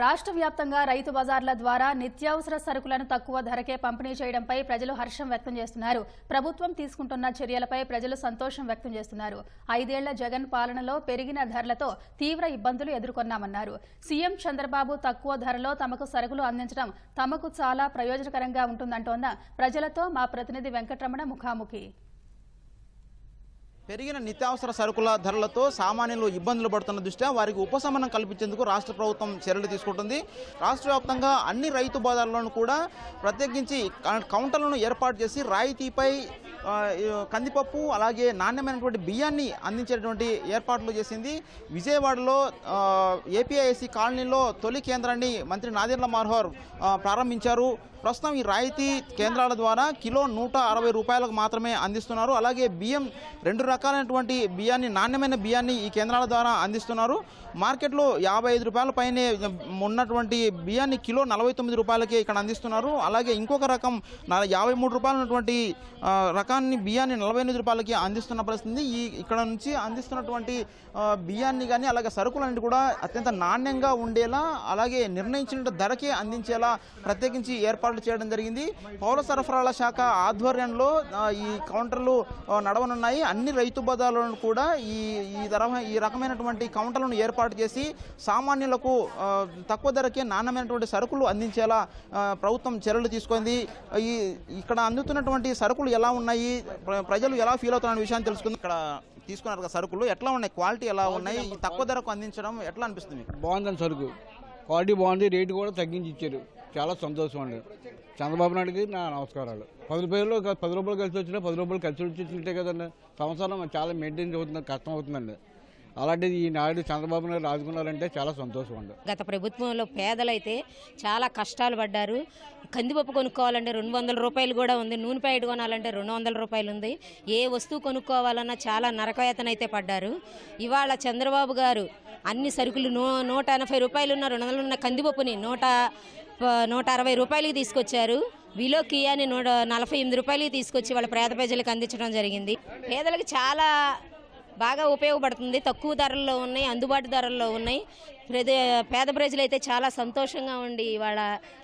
రాష్ట్ర వ్యాప్తంగా రైతు బజార్ల ద్వారా నిత్యావసర సరుకులను తక్కువ ధరకే పంపిణీ చేయడంపై ప్రజలు హర్షం వ్యక్తం చేస్తున్నారు. ప్రభుత్వం తీసుకుంటున్న చర్యలపై ప్రజలు సంతోషం వ్యక్తం చేస్తున్నారు. ఐదేళ్ళ జగన్ పాలనలో పెరిగిన ధరలతో తీవ్ర ఇబ్బందులు ఎదుర్కొన్నామన్నారు. సీఎం చంద్రబాబు తక్కువ ధరలో తమకు సరుకులు అందించడం తమకు చాలా ప్రయోజనకరంగా ఉంటుందంటోన్న ప్రజలతో మా ప్రతినిధి వెంకటరమణ ముఖాముఖి. పెరిగిన నిత్యావసర సరుకుల ధరలతో సామాన్యులు ఇబ్బందులు పడుతున్న దృష్ట్యా వారికి ఉపశమనం కల్పించేందుకు రాష్ట్ర ప్రభుత్వం చర్యలు తీసుకుంటుంది. రాష్ట్ర వ్యాప్తంగా అన్ని రైతు బజార్లను కూడా ప్రత్యేకించి కౌంటర్లను ఏర్పాటు చేసి రాయితీపై కందిపప్పు అలాగే నాణ్యమైనటువంటి బియ్యాన్ని అందించేటువంటి ఏర్పాట్లు చేసింది. విజయవాడలో ఆ, ఏపీఐసి కాలనీలో తొలి కేంద్రాన్ని మంత్రి నాదిర్ల మార్హోర్ ప్రారంభించారు. ప్రస్తుతం ఈ రాయితీ కేంద్రాల ద్వారా కిలో నూట అరవై రూపాయలకు మాత్రమే అందిస్తున్నారు. అలాగే బియ్యం రెండు రకాలైనటువంటి బియ్యాన్ని నాణ్యమైన బియ్యాన్ని ఈ కేంద్రాల ద్వారా అందిస్తున్నారు. మార్కెట్లో యాభై ఐదు రూపాయల పైనే ఉన్నటువంటి బియ్యాన్ని కిలో నలభై తొమ్మిది రూపాయలకే ఇక్కడ అందిస్తున్నారు. అలాగే ఇంకొక రకం యాభై మూడు రూపాయలు ఉన్నటువంటి రకం రకాన్ని బియ్యాన్ని నలభై ఎనిమిది రూపాయలకి అందిస్తున్న పరిస్థితి. ఈ ఇక్కడ నుంచి అందిస్తున్నటువంటి బియ్యాన్ని కానీ అలాగే సరుకులన్నీ కూడా అత్యంత నాణ్యంగా ఉండేలా అలాగే నిర్ణయించిన ధరకే అందించేలా ప్రత్యేకించి ఏర్పాట్లు చేయడం జరిగింది. పౌర సరఫరాల శాఖ ఆధ్వర్యంలో ఈ కౌంటర్లు నడవనున్నాయి. అన్ని రైతు బజార్లను కూడా ఈ ఈ తరహా ఈ రకమైనటువంటి కౌంటర్లను ఏర్పాటు చేసి సామాన్యులకు తక్కువ ధరకే నాణ్యమైనటువంటి సరుకులు అందించేలా ప్రభుత్వం చర్యలు తీసుకుంది. ఈ ఇక్కడ అందుతున్నటువంటి సరుకులు ఎలా ఉన్నాయి? ప్ర- ప్రజలు ఎలా ఫీల్ అవుతున్న విషయాన్ని తెలుసుకుంది. ఇక్కడ తీసుకున్నారు కదా సరుకులు. ఎట్లా ఉన్నాయి? క్వాలిటీ ఎలా ఉన్నాయి? తక్కువ ధరకు అందించడం ఎట్లా అనిపిస్తుంది? మీకు బాగుందని సరుకు. క్వాలిటీ బాగుంది రేటు కూడా తగ్గించి ఇచ్చారు. చాలా సంతోషం అండి. చంద్రబాబు నాయుడుకి నా నమస్కారాలు. పది రూపాయలు పది రూపాయలు కలిసి వచ్చినా పది రూపాయలు కలిసి వచ్చినట్టే కదండి. సంవత్సరం చాలా మెయింటైన్ అవుతుంది కష్టం అవుతుందండి. అలాంటిది ఈనాడు చంద్రబాబు నాయుడు రాజుకున్నారంటే చాలా సంతోషం అండి. గత ప్రభుత్వంలో పేదలైతే చాలా కష్టాలు పడ్డారు. కందిపప్పు కొనుక్కోవాలంటే రెండు వందల రూపాయలు కూడా ఉంది. నూనె ప్యాకెట్ కొనాలంటే రెండు వందల రూపాయలు ఉంది. ఏ వస్తువు కొనుక్కోవాలన్నా చాలా నరకవేతన అయితే పడ్డారు. ఇవాళ చంద్రబాబు గారు అన్ని సరుకులు నూ నూట ఎనభై రూపాయలు ఉన్న రెండు వందలు ఉన్న కందిపప్పుని నూట నూట అరవై రూపాయలకి తీసుకొచ్చారు. విలో కియాని నూట నలభై ఎనిమిది రూపాయలకి తీసుకొచ్చి వాళ్ళ పేద ప్రజలకు అందించడం జరిగింది. పేదలకు చాలా బాగా ఉపయోగపడుతుంది. తక్కువ ధరల్లో ఉన్నాయి అందుబాటు ధరల్లో ఉన్నాయి. ప్రదే పేద ప్రజలు అయితే చాలా సంతోషంగా ఉండి ఇవాళ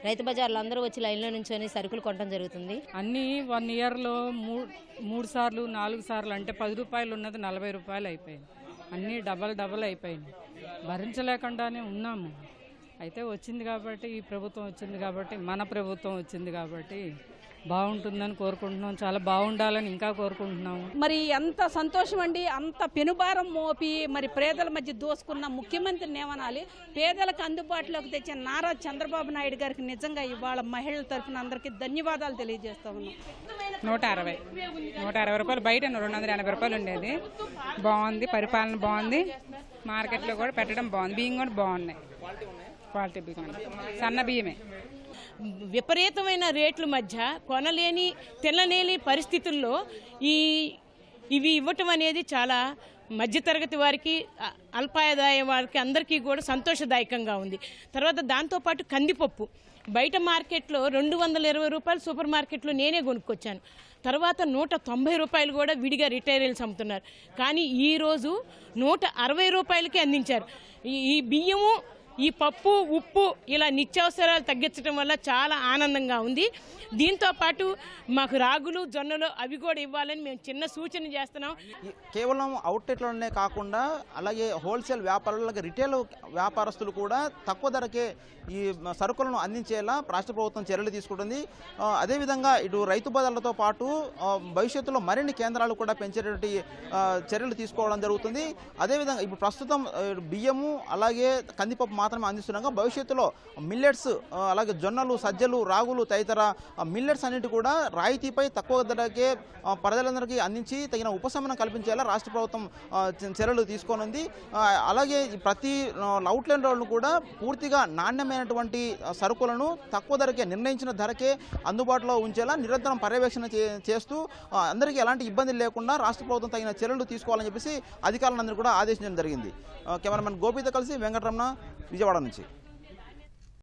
రైతు బజార్లు అందరూ వచ్చి లైన్లో నుంచొని సరుకులు కొనడం జరుగుతుంది. అన్నీ వన్ ఇయర్లో మూడు మూడు సార్లు నాలుగు సార్లు అంటే పది రూపాయలు ఉన్నది నలభై రూపాయలు అయిపోయింది. అన్నీ డబల్ డబల్ అయిపోయింది. భరించలేకుండానే ఉన్నాము. అయితే వచ్చింది కాబట్టి ఈ ప్రభుత్వం వచ్చింది కాబట్టి మన ప్రభుత్వం వచ్చింది కాబట్టి బాగుంటుందని కోరుకుంటున్నాం. చాలా బాగుండాలని ఇంకా కోరుకుంటున్నాము. మరి ఎంత సంతోషం అండి. అంత పెనుభారం మోపి మరి పేదల మధ్య దోసుకున్న ముఖ్యమంత్రిని ఏమనాలి? పేదలకు అందుబాటులోకి తెచ్చిన నారా చంద్రబాబు నాయుడు గారికి నిజంగా ఇవాళ మహిళల తరఫున అందరికీ ధన్యవాదాలు తెలియజేస్తా ఉన్నాం. నూట అరవై. నూట అరవై రూపాయలు బయట రెండు వందల ఎనభై రూపాయలు ఉండేది. బాగుంది పరిపాలన బాగుంది. మార్కెట్లో కూడా పెట్టడం బాగుంది. బియ్యం కూడా బాగున్నాయి. క్వాలిటీ బియ్యం. సన్న బియ్యమే. విపరీతమైన రేట్ల మధ్య కొనలేని తినలేని పరిస్థితుల్లో ఈ ఇవి ఇవ్వటం అనేది చాలా మధ్యతరగతి వారికి అల్పాయదాయ వారికి అందరికీ కూడా సంతోషదాయకంగా ఉంది. తర్వాత దాంతోపాటు కందిపప్పు. బయట మార్కెట్లో రెండు వందల ఇరవై రూపాయలు సూపర్ మార్కెట్లో నేనే కొనుక్కొచ్చాను. తర్వాత నూట తొంభై రూపాయలు కూడా విడిగా రిటైలర్స్ అమ్ముతున్నారు. కానీ ఈరోజు నూట అరవై రూపాయలకి అందించారు. ఈ- ఈ బియ్యము ఈ పప్పు ఉప్పు ఇలా నిత్యావసరాలు తగ్గించడం వల్ల చాలా ఆనందంగా ఉంది. దీంతో పాటు మాకు రాగులు జొన్నలు అవి కూడా ఇవ్వాలని మేము చిన్న సూచన చేస్తున్నాం. కేవలం అవుట్లెట్లోనే కాకుండా అలాగే హోల్సేల్ వ్యాపారులు రిటైల్ వ్యాపారస్తులు కూడా తక్కువ ధరకే ఈ సరుకులను అందించేలా రాష్ట్ర ప్రభుత్వం చర్యలు తీసుకుంటుంది. అదేవిధంగా ఇటు రైతు బజార్లతో పాటు భవిష్యత్తులో మరిన్ని కేంద్రాలు కూడా పెంచేటటువంటి చర్యలు తీసుకోవడం జరుగుతుంది. అదేవిధంగా ఇప్పుడు ప్రస్తుతం బియ్యము అలాగే కందిపప్పు మాత్రమే అందిస్తున్నాగా భవిష్యత్తులో మిల్లెట్స్ అలాగే జొన్నలు సజ్జలు రాగులు తదితర మిల్లెట్స్ అన్నిటి కూడా రాయితీపై తక్కువ ధరకే ప్రజలందరికీ అందించి తగిన ఉపశమనం కల్పించేలా రాష్ట్ర ప్రభుత్వం చర్యలు తీసుకోనుంది. అలాగే ప్రతి అవుట్లెట్ రోడ్లు కూడా పూర్తిగా నాణ్యమైనటువంటి సరుకులను తక్కువ ధరకే నిర్ణయించిన ధరకే అందుబాటులో ఉంచేలా నిరంతరం పర్యవేక్షణ చేస్తూ అందరికీ ఎలాంటి ఇబ్బంది లేకుండా రాష్ట్ర ప్రభుత్వం తగిన చర్యలు తీసుకోవాలని చెప్పేసి అధికారులందరూ కూడా ఆదేశించడం జరిగింది. కెమెరామెన్ గోపితో కలిసి వెంకటరమణ విజయవాడ నుంచి